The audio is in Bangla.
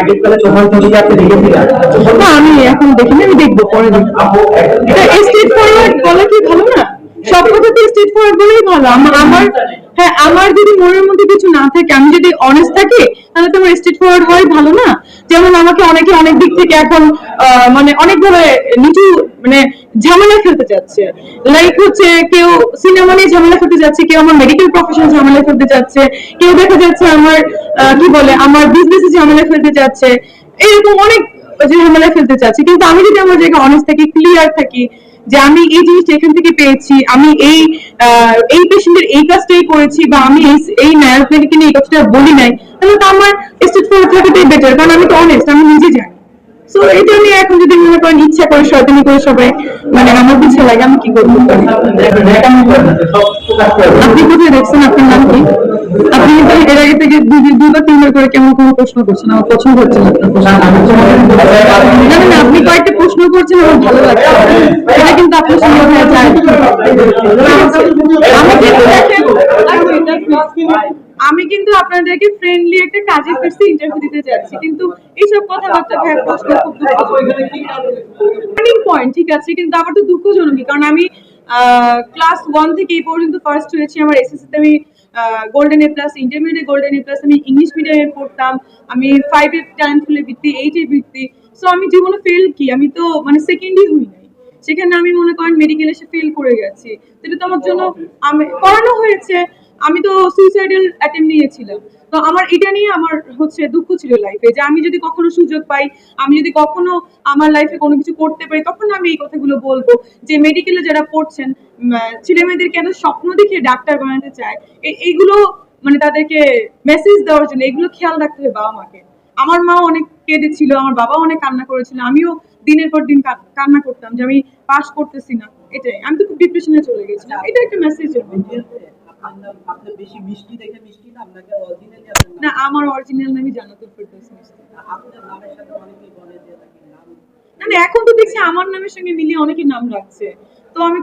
সাকিব খানের তোমার ছবি আপনি দেখেছিলেন? না আমি এখন দেখিনি আমি দেখব পরে দেখব। এটা স্ট্রেট ফরওয়ার্ড বলা কি ভালো না? সব কথাতে স্ট্রেট ফরওয়ার্ড বলেই ভালো। আমার আমার হ্যাঁ আমার যদি মনের মধ্যে কিছু না থাকে আমি যদি অনেস্ট থাকি তাহলে তো আমার স্ট্রেট ফরওয়ার্ড হওয়াই ভালো না? যেমন আমাকে অনেকে অনেক দিক থেকে এখন মানে অনেকভাবে নিচু মানে ঝামেলা ফেলতে চাচ্ছে। লাইক হচ্ছে কেউ সিনেমা নিয়ে ঝামেলা ফেলতে যাচ্ছে, কেউ আমার মেডিকেল প্রফেশন ঝামেলা ফেলতে যাচ্ছে, কেউ দেখা যাচ্ছে আমার কি বলে, আমার বিজনেসে ঝামেলা ফেলতে যাচ্ছে। এরকম অনেক ঝামেলা ফেলতে চাচ্ছে। কিন্তু আমি যদি আমার জায়গায় অনেস্ট থাকি ক্লিয়ার থাকি যে আমি এই জিনিসটা এখান থেকে পেয়েছি, আমি এই এই পেশেন্টের এই কাজটাই করেছি বা আমি এই এই নায়ককে নিয়ে এই কথাটা বলি নাই, তাহলে তো আমার স্টেট ফরওয়ার্ড থাকাটাই বেটার কারণ আমি তো অনেস্ট আমি নিজে জানি। সো এটা এখন যদি মনে করেন ইচ্ছা করে, শয়তানি করে সবাই মানে আমার পিছিয়ে লাগে, আমি কি করব? আপনি কোথায় দেখছেন আপনার নাম কি? আপনি কিন্তু এর আগে থেকে দুই- দুইবার তিনবার করে কেমন কোনো প্রশ্ন করছেন, আমার পছন্দ হচ্ছে না আপনার প্রশ্ন। না না না, আপনি কয়েকটা প্রশ্ন করছেন আমার ভালো লাগছে এটা কিন্তু আপনার সঙ্গে হয়ে যায় আমি কিন্তু আপনাদেরকে ফ্রেন্ডলি একটা কাজে ফিরছি ইন্টারভিউ দিতে যাচ্ছি, কিন্তু এইসব কথাবার্তা ভাই প্রশ্ন খুব পয়েন্ট ঠিক আছে, কিন্তু আমার তো দুঃখজনক কারণ আমি ক্লাস ওয়ান থেকে এই পর্যন্ত ফার্স্ট হয়েছি, আমার এসএসসি তে আমি golden A plus intermediate golden A plus আমি ইংলিশ মিডিয়ামে পড়তাম, আমি ফাইভ এর ট্যালেন্ট ফুলে ভিত্তি এইট ভিত্তি সো আমি জীবনে ফেল কি? আমি তো মানে সেকেন্ডই হই নাই। সেখানে আমি মনে করেন মেডিকেল এসে ফেল করে গেছি। এটা তো আমার জন্য আমি, করানো হয়েছে। আমি তো সুইসাইডাল অ্যাটেম্প নিয়েছিলাম। তো আমার এটা নিয়ে আমার হচ্ছে দুঃখ ছিল লাইফে যে আমি যদি কখনো সুযোগ পাই, আমি যদি কখনো আমার লাইফে কোনো কিছু করতে পারি, তখন আমি এই কথাগুলো বলব যে মেডিকেলে যারা পড়ছেন ছেলে মেয়েদের কেন স্বপ্ন দেখে ডাক্তার বানাতে চায়? এই- এইগুলো মানে তাদেরকে মেসেজ দেওয়ার জন্য, এগুলো খেয়াল রাখতে হবে বাবা মাকে আমার মা অনেক কেঁদেছিল, আমার বাবা অনেক কান্না করেছিল, আমিও দিনের পর দিন কান্না করতাম যে আমি পাস করতেছি না। এটাই। আমি তো খুব ডিপ্রেশনে চলে গেছিলাম এটা একটা মেসেজ না? আমার অরিজিনাল নামই জানাতে পারতেছি না এখন তো দেখছি আমার নামের সঙ্গে মিলিয়ে অনেকের নাম রাখছে। তো আমি